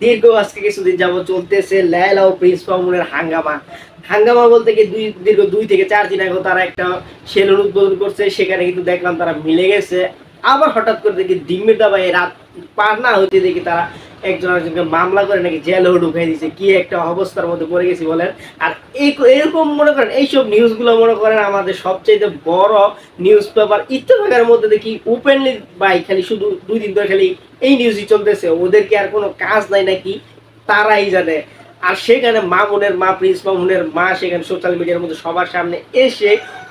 দীর্ঘ আজকে কিছুদিন যাবত চলতেছে লায়লা ও প্রিন্স মামুনের হাঙ্গামা। হাঙ্গামা বলতে কি দুই দীর্ঘ দুই থেকে চার দিন আগে তারা একটা সেলুন উদ্বোধন করছে, সেখানে কিন্তু দেখলাম তারা মিলে গেছে। আবার হঠাৎ করে দেখি ডিমের দাবাই রাত পার না হতে দেখি তারা একজন আরেকজনকে মামলা করে নাকি জেলেও ঢুকাই দিছে, কি একটা অবস্থার মধ্যে পড়ে গেছি বলেন। আর এই এরকম মনে করেন, এইসব নিউজগুলো মনে করেন আমাদের সবচেয়ে বড় নিউজ পেপার ইত্তেফাকের মধ্যে দেখি ওপেনলি বাই খালি শুধু দুই দিন ধরে খালি এই নিউজই চলতেছে ওদের কি আর কোনো কাজ নাই নাকি, তারাই জানে। আর সেখানে মামুনের মা, প্রিন্স মামুনের মা সেখানে সোশ্যাল মিডিয়ার মধ্যে সবার সামনে এসে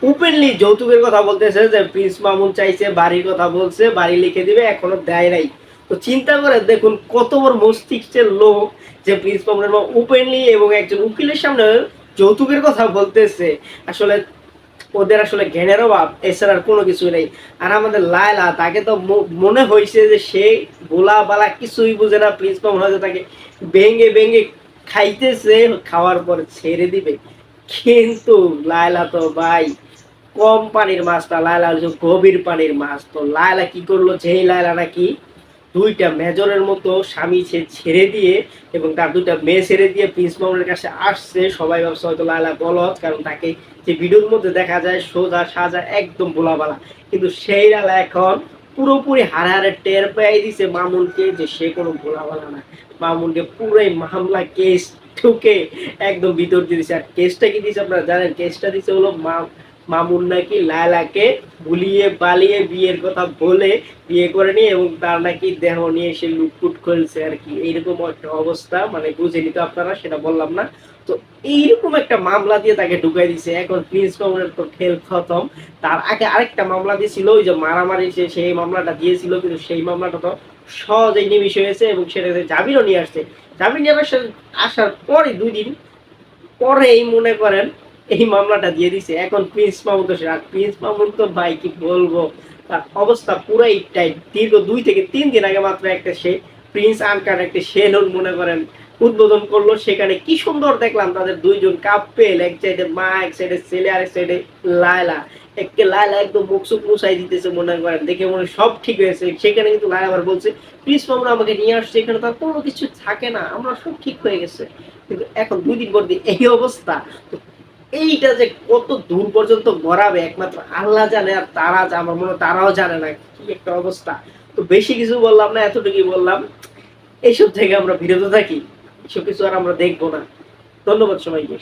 ওপেনলি যৌতুকের কথা বলতেছে যে, প্রিন্স মামুন চাইছে, বাড়ির কথা বলছে, বাড়ি লিখে দিবে, এখনও দেয় নাই। তো চিন্তা করে দেখুন কত বড় মস্তিষ্কের লোক যে প্রিন্স মামুনের মা ওপেনলি এবং একজন উকিলের সামনে যৌতুকের কথা বলতেছে। আসলে ওদের আসলে জ্ঞানের অভাব, এছাড়া কোনো কিছু নেই। আর আমাদের লায়লা, তাকে তো মনে হয়েছে যে সে বোলা বালা কিছুই বুঝে না প্রিন্স মামুন হয়তো তাকে ভেঙে ভেঙে খাইতেছে, খাওয়ার পর ছেড়ে দিবে। কিন্তু লায়লা তো ভাই, কম পানির মাছটা লায়লা গভীর পানির মাছ। তো লায়লা কি করল? যেই লায়লা নাকি দুইটা মেজরের মতো স্বামী সে ছেড়ে দিয়ে এবং তার দুইটা মেয়ে ছেড়ে দিয়ে প্রিন্স মামুনের কাছে আসছে। সবাই ভাবছে হয়তো লায়লা বলত কারণ তাকে যে ভিডিওর মধ্যে দেখা যায়, সোজা সাজা, একদম বোলাবালা কিন্তু সেই লালা এখন পুরোপুরি হারে হারে টের পেয়ে দিছে মামুনকে যে সে কোনো বোলাবালা না। মামুনকে পুরোই মামলা কেস ঠুকে একদম ভিতর দিয়ে দিছে। আর কেসটা কি দিছে আপনারা জানেন? কেসটা দিছে হলো মা মামুন নাকি লায়লাকে ভুলিয়ে বালিয়ে বিয়ের কথা বলে বিয়ে করে নিয়ে এবং তার নাকি দেহ নিয়ে সে লুটপুট করেছে আর কি। এইরকম একটা অবস্থা মানে বুঝেনি তো আপনারা, সেটা বললাম না। তো এইরকম একটা মামলা দিয়ে তাকে ঢুকাই দিছে। এখন প্রিন্স মামুনের তো খেল খতম। তার আগে আরেকটা মামলা দিয়েছিল, ওই যে মারামারি সে সেই মামলাটা দিয়েছিল, কিন্তু সেই মামলাটা তো সহজেই নিমিশ হয়েছে এবং সেটাতে জামিনও নিয়ে আসছে। জামিন নিয়ে আসার আসার পরে দুই দিন পরেই মনে করেন এই মামলাটা দিয়ে দিছে। এখন প্রিন্স মামুন তো আর প্রিন্স মামুন তো ভাই, কি বলব? তার অবস্থা পুরাই টাইট। দীর্ঘ দুই থেকে তিন দিন আগে মাত্র একটা সে, প্রিন্স আনকার একটা সেলুন মনে করেন, উদ্বোধন করল। সেখানে কি সুন্দর দেখলাম তাদের দুইজন কাপেল এক সাইডে মা, এক সাইডে ছেলে আর এক সাইডে লায়লা। একে লায়লা একদম মুখ সুখ মুছাই দিতেছে মনে করেন। দেখে মনে সব ঠিক হয়েছে। সেখানে কিন্তু লায়লা আবার বলছে, প্রিন্স মামুন আমাকে নিয়ে আসছে, এখানে তার কোনো কিছু থাকে না। আমরা সব ঠিক হয়ে গেছে। কিন্তু এখন দুই দিন পর দিয়ে এই অবস্থা। তো এইটা যে কত দূর পর্যন্ত গড়াবে একমাত্র আল্লাহ জানে আর তারা আমার মনে তারাও জানে না, কি একটা অবস্থা। তো বেশি কিছু বললাম না, এতটুকুই বললাম। এইসব থেকে আমরা বিরত থাকি এসব কিছু আর আমরা দেখব না। ধন্যবাদ সবাইকে।